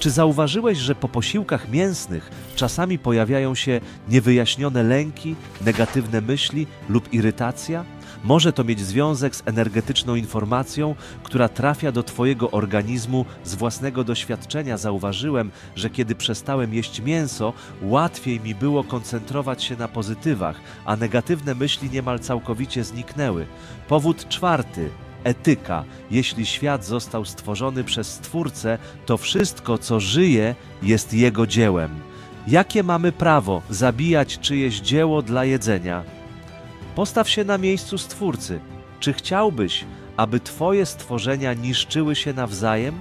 Czy zauważyłeś, że po posiłkach mięsnych czasami pojawiają się niewyjaśnione lęki, negatywne myśli lub irytacja? Może to mieć związek z energetyczną informacją, która trafia do Twojego organizmu z własnego doświadczenia. Zauważyłem, że kiedy przestałem jeść mięso, łatwiej mi było koncentrować się na pozytywach, a negatywne myśli niemal całkowicie zniknęły. Powód czwarty. Etyka. Jeśli świat został stworzony przez Stwórcę, to wszystko, co żyje, jest Jego dziełem. Jakie mamy prawo zabijać czyjeś dzieło dla jedzenia? Postaw się na miejscu Stwórcy. Czy chciałbyś, aby Twoje stworzenia niszczyły się nawzajem?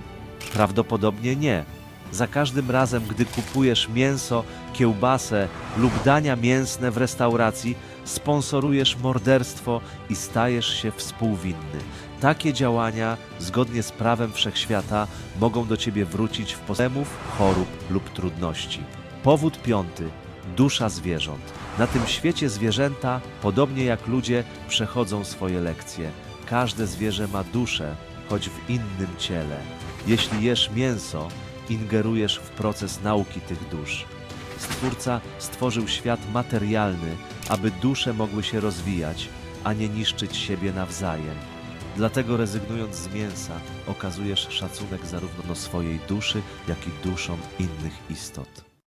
Prawdopodobnie nie. Za każdym razem, gdy kupujesz mięso, kiełbasę lub dania mięsne w restauracji, sponsorujesz morderstwo i stajesz się współwinny. Takie działania, zgodnie z prawem wszechświata, mogą do ciebie wrócić w posemów, chorób lub trudności. Powód piąty. Dusza zwierząt. Na tym świecie zwierzęta, podobnie jak ludzie, przechodzą swoje lekcje. Każde zwierzę ma duszę, choć w innym ciele. Jeśli jesz mięso, ingerujesz w proces nauki tych dusz. Stwórca stworzył świat materialny, aby dusze mogły się rozwijać, a nie niszczyć siebie nawzajem. Dlatego rezygnując z mięsa, okazujesz szacunek zarówno swojej duszy, jak i duszom innych istot.